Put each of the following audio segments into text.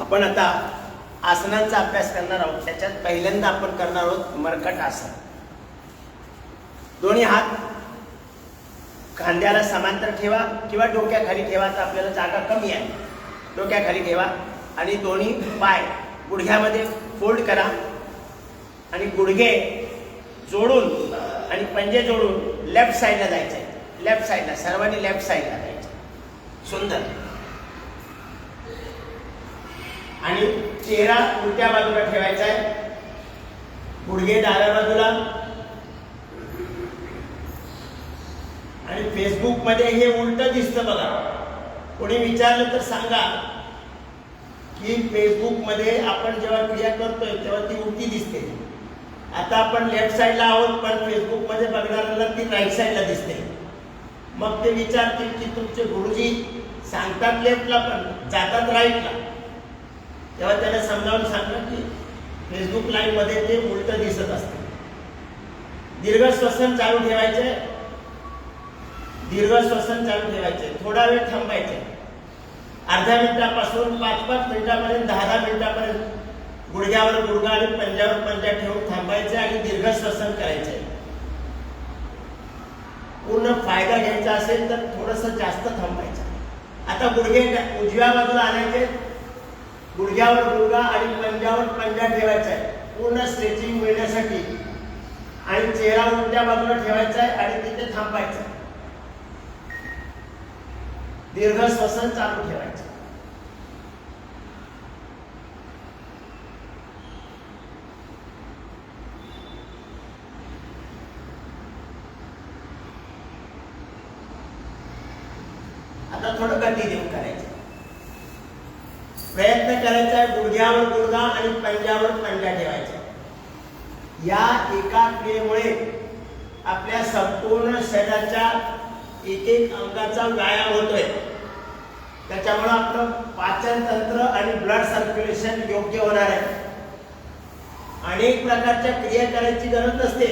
आपण आता आसनांचा अभ्यास करणार आहोत. त्याच्यात पहिल्यांदा आपण करणार आहोत मरकट आसन. दोन्ही हात खांद्याला समांतर ठेवा किंवा डोक्याखाली ठेवा तर आपल्याला जागा कमी आहे. डोक्याखाली ठेवा आणि दोन्ही पाय गुडघ्यामध्ये फोल्ड करा आणि गुडघे जोडून आणि पंजे जोडून लेफ्ट साईडला जायचं आहे लेफ्ट साईडला सर्वांनी लेफ्ट साईडला जायचं सुंदर. आणि चेहरा उलट्या बाजूला ठेवायचा आहे. गुडघे डाव्या बाजूला. आणि फेसबुकमध्ये हे उलट दिसतं बघा. कोणी विचारलं तर सांगा की फेसबुकमध्ये आपण जेव्हा क्रिया करतोय तेव्हा ती उलटी दिसते. आता आपण लेफ्ट साईडला आहोत पण फेसबुकमध्ये बघणाऱ्याला ती राईट साईडला दिसते. मग ते विचारतील की तुमचे गुरुजी सांगतात लेफ्टला पण जातात राईटला तेव्हा त्याला समजावून सांगलं की फेसबुक लाईव्हमध्ये ते उलट दिसत असते. दीर्घ श्वसन चालू ठेवायचे दीर्घ श्वसन चालू ठेवायचे थोडा वेळ थांबायचे अर्ध्या मिनिटापासून पाच पाच मिनिटापर्यंत दहा दहा मिनिटापर्यंत गुडघ्यावर गुडघा आणि पंजावर पंजा ठेवून थांबायचे आणि दीर्घ श्वसन करायचे पूर्ण फायदा घ्यायचा असेल तर थोडस जास्त थांबायचं. आता गुडघे उजव्या बाजूला आणायचे. गुडघ्यावर गुडघा आणि पंजावर पंजा ठेवायचा आहे. पूर्ण स्ट्रेचिंग मिळण्यासाठी. आणि चेहरा उलट्या बाजूला ठेवायचा आहे आणि तिथे थांबायचं दीर्घ श्वसन चालू ठेवायचं आता थोडं गती देऊन करायचं. प्रयत्न करायचा आहे गुडघ्यावर गुडघा आणि पंजावर पंजा ठेवायचा. या एका क्रियेमुळे आपल्या संपूर्ण शरीराच्या एक एक अंगाचा व्यायाम होतोय. त्याच्यामुळे आपलं पाचन तंत्र आणि ब्लड सर्क्युलेशन योग्य होणार आहे. अनेक प्रकारच्या क्रिया करायची गरज नसते.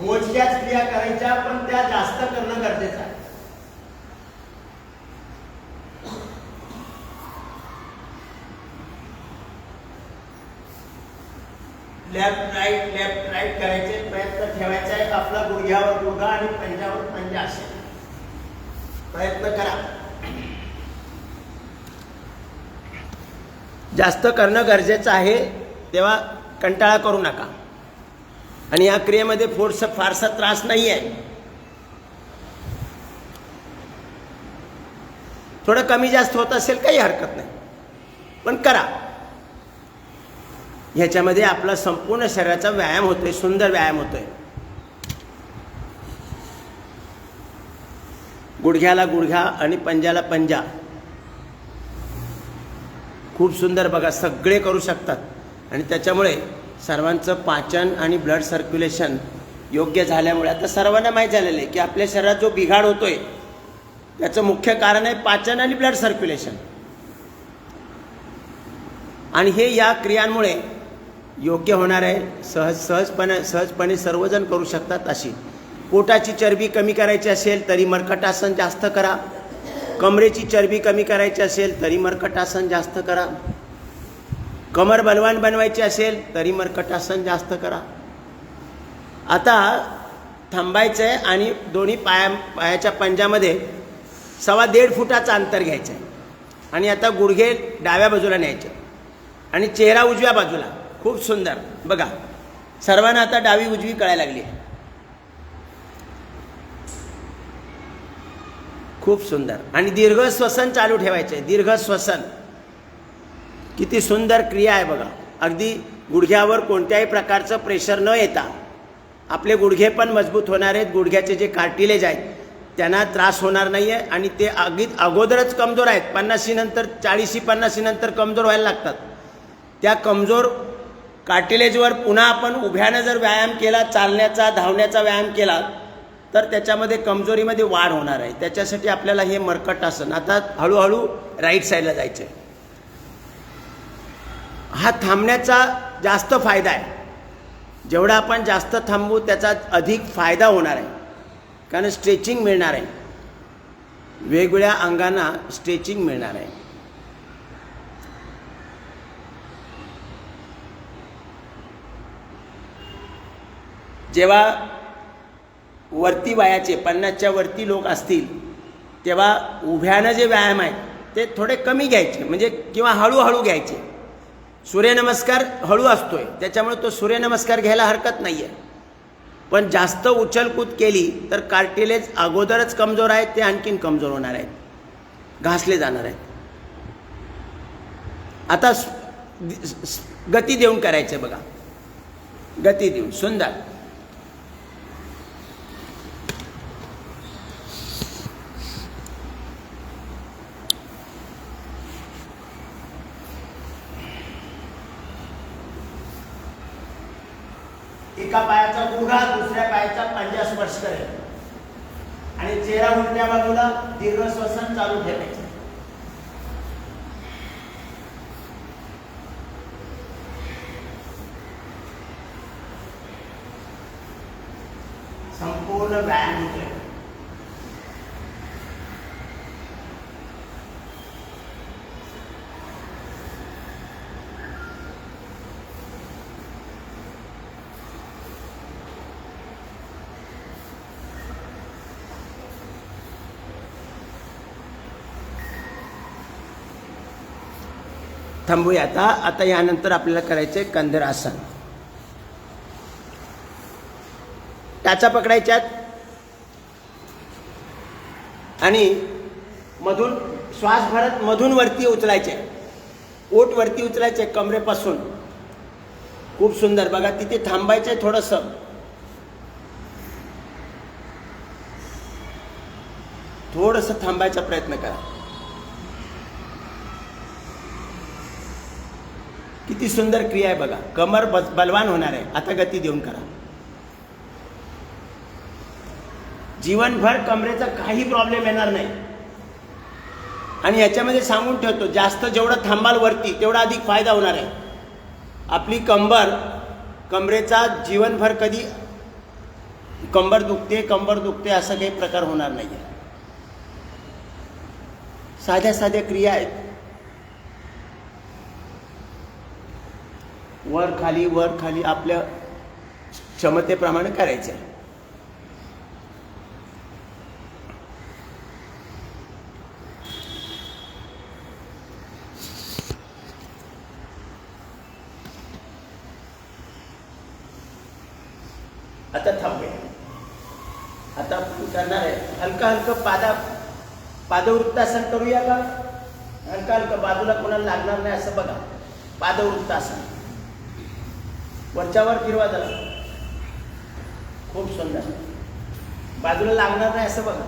मोजक्याच क्रिया करायच्या पण त्या जास्त करणं गरजेचं आहे. लेफ्ट राईट लेफ्ट राईट करायचे प्रयत्न ठेवायचा आहे. आपला गुडघ्यावर गुडघा आणि पंजावर पंजा असेल प्रयत्न करा. जास्त करणं गरजेचं आहे तेव्हा कंटाळा करू नका. आणि या क्रियेमध्ये फोर्स फारसा त्रास नाही आहे थोडं कमी जास्त होत असेल काही हरकत नाही. पण करा. ह्याच्यामध्ये आपला संपूर्ण शरीराचा व्यायाम होतोय सुंदर व्यायाम होतोय. गुडघ्याला गुडघ्या आणि पंजाला पंजा. खूप सुंदर बघा सगळे करू शकतात. आणि त्याच्यामुळे सर्वांचं पाचन आणि ब्लड सर्क्युलेशन योग्य झाल्यामुळे आता सर्वांना माहीत झालेलं आहे की आपल्या शरीरात जो बिघाड होतोय त्याचं मुख्य कारण आहे पाचन आणि ब्लड सर्क्युलेशन आणि हे या क्रियांमुळे योग्य होणार आहे. सहज सहजपणे सहजपणे सर्वजण करू शकतात अशी. पोटाची चरबी कमी करायची असेल तरी मरकटासन जास्त करा. कमरेची चरबी कमी करायची असेल तरी मरकटासन जास्त करा. कमर बलवान बनवायची असेल तरी मरकटासन जास्त करा. आता थांबायचं आहे आणि दोन्ही पाया पायाच्या पंजामध्ये सव्वा दीड फुटाचं अंतर घ्यायचं आहे आणि आता गुडघे डाव्या बाजूला न्यायचे. आणि चेहरा उजव्या बाजूला. खूप सुंदर. बघा सर्वांना आता डावी उजवी कळायला लागली. खूप सुंदर. आणि दीर्घ श्वसन चालू ठेवायचे दीर्घ श्वसन. किती सुंदर क्रिया आहे बघा. अगदी गुडघ्यावर कोणत्याही प्रकारचं प्रेशर न येता. आपले गुडघे पण मजबूत होणार आहेत. गुडघ्याचे जे कार्टिलेज आहेत त्यांना त्रास होणार नाही आहे आणि ते अगदी अगोदरच कमजोर आहेत. पन्नाशी नंतर चाळीशी पन्नाशी नंतर कमजोर व्हायला लागतात. त्या कमजोर कार्टिलेजवर पुन्हा आपण उभ्यानं जर व्यायाम केला चालण्याचा धावण्याचा व्यायाम केला तर त्याच्यामध्ये कमजोरीमध्ये वाढ होणार आहे. त्याच्यासाठी आपल्याला हे मरकट आसन आता हळूहळू राईट साईडला जायचं आहे हा थांबण्याचा जास्त फायदा आहे. जेवढा आपण जास्त थांबू त्याचा अधिक फायदा होणार आहे. कारण स्ट्रेचिंग मिळणार आहे. वेगवेगळ्या अंगांना स्ट्रेचिंग मिळणार आहे. जेव्हा वरती वयाचे पन्नासच्या वरती लोक असतील तेव्हा उभ्यानं जे व्यायाम आहे ते थोडे कमी घ्यायचे म्हणजे किंवा हळूहळू घ्यायचे. सूर्यनमस्कार हळू असतोय त्याच्यामुळे तो सूर्यनमस्कार घ्यायला हरकत नाही आहे पण जास्त उचलकूद केली तर कार्टिलेज अगोदरच कमजोर आहेत ते आणखीन कमजोर होणार आहेत. घासले जाणार आहेत. आता गती देऊन करायचे बघा. गती देऊन सुंदर. एका पायाचा गुढा दुसऱ्या पायाचा पंजा स्पर्श करेल. आणि चेहरा उलट्या बाजूला दीर्घ श्वसन चालू ठेवायचे. संपूर्ण व्यायाम होतोय. थांबूया आता आता यानंतर आपल्याला करायचे कंदर आसन. टाचा पकडायच्यात आणि मधून श्वास भरत मधून वरती उचलायचे. ओट वरती उचलायचे कमरेपासून. खूप सुंदर. बघा तिथे थांबायचंय थोडंसं. थोडंसं थांबायचा प्रयत्न करा. किती सुंदर क्रिया आहे बघा. कमर बस बलवान होणार आहे. आता गती देऊन करा. जीवनभर कमरेचा काही प्रॉब्लेम येणार नाही. आणि याच्यामध्ये सांगून ठेवतो जास्त जेवढं थांबाल वरती तेवढा अधिक फायदा होणार आहे. आपली कंबर कमरेचा जीवनभर कधी कंबर दुखते कंबर दुखते असं काही प्रकार होणार नाही आहे साध्या साध्या क्रिया आहेत. वर खाली वर खाली आपल्या क्षमतेप्रमाणे करायचं. आहे आता थांबूया. आता आपण करणार आहे. हलका हलकं पादा पादवृत्तासन करूया का? हलका हलकं बाजूला कोणाला लागणार नाही असं बघा. पादवृत्तासन वरच्यावर फिरवा जरा. खूप सुंदर. बाजूला लागणार नाही असं बघा.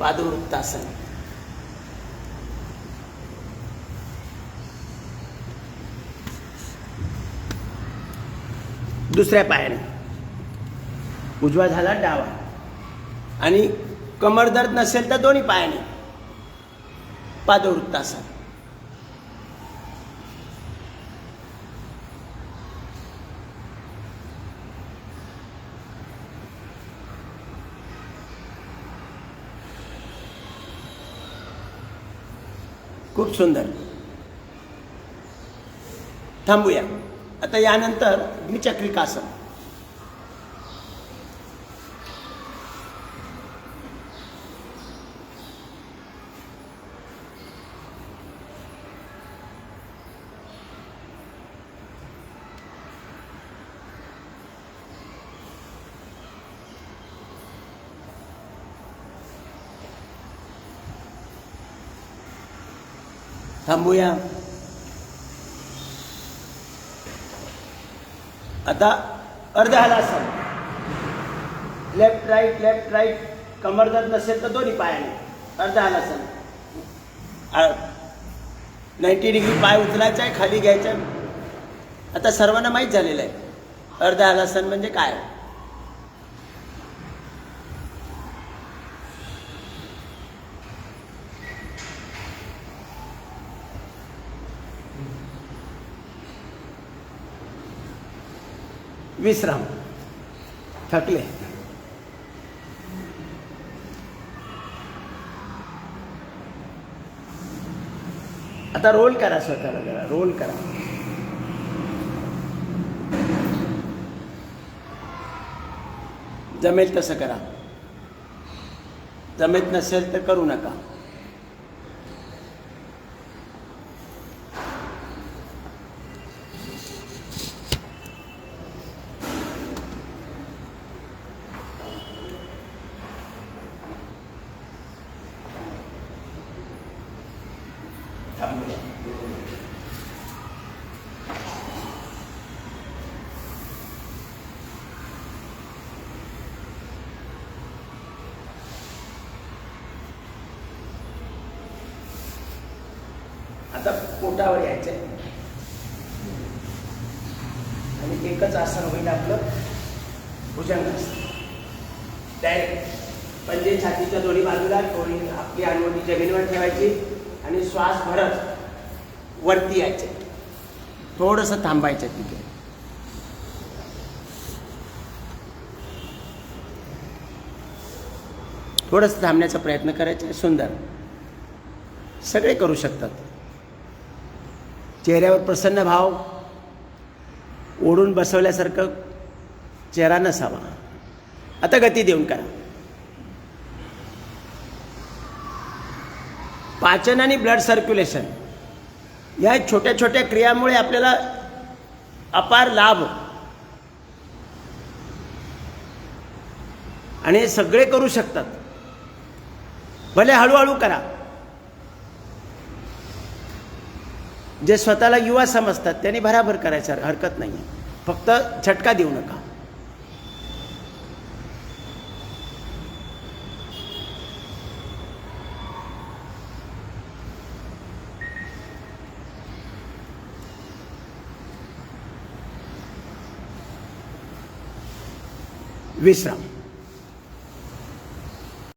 पादुवृत्तासन दुसऱ्या पायाने. उजवा झाला डावा. आणि कमर दर्द नसेल तर दोन्ही पायाने. पादवृत्तासन खूप सुंदर. थांबूया. आता यानंतर द्विचक्रिकासन. थांबूया. आता अर्ध हलासन लेफ्ट राईट लेफ्ट राईट कमर जर नसेल तर दोन्ही पायाने. अर्धा हलासन नाईन्टी डिग्री पाय उचलायचा आहे खाली घ्यायचा आहे. आता सर्वांना माहीत झालेलं आहे. अर्ध हलासन म्हणजे काय? विश्राम. थकले. आता रोल करा स्वतःला जरा रोल करा. जमेल तसं करा. जमेत नसेल तर करू नका. आता पोटावर यायचंय. आणि एकच आसन होईल आपलं भुजंगासन डायरेक्ट म्हणजे छातीच्या दोन्ही बाजूला थोडी आपली अनवटी जमिनीवर ठेवायची आणि श्वास भरत वरती यायचे. थोडंसं थांबायचं तिथे. थोडंसं थांबण्याचा प्रयत्न करायचा. सुंदर. सगळे करू शकतात. चेहऱ्यावर प्रसन्न भाव ओढून बसवल्यासारखं चेहरा नसावा. आता गती देऊन करा. पाचन आणि ब्लड सर्क्युलेशन या छोट्या छोट्या क्रियामुळे आपल्याला अपार लाभ आणि हे सगळे करू शकतात. भले हळूहळू करा. जे स्वतःला युवा समजतात त्यांनी भराभर करायचं हरकत नाही फक्त झटका देऊ नका. विश्राम.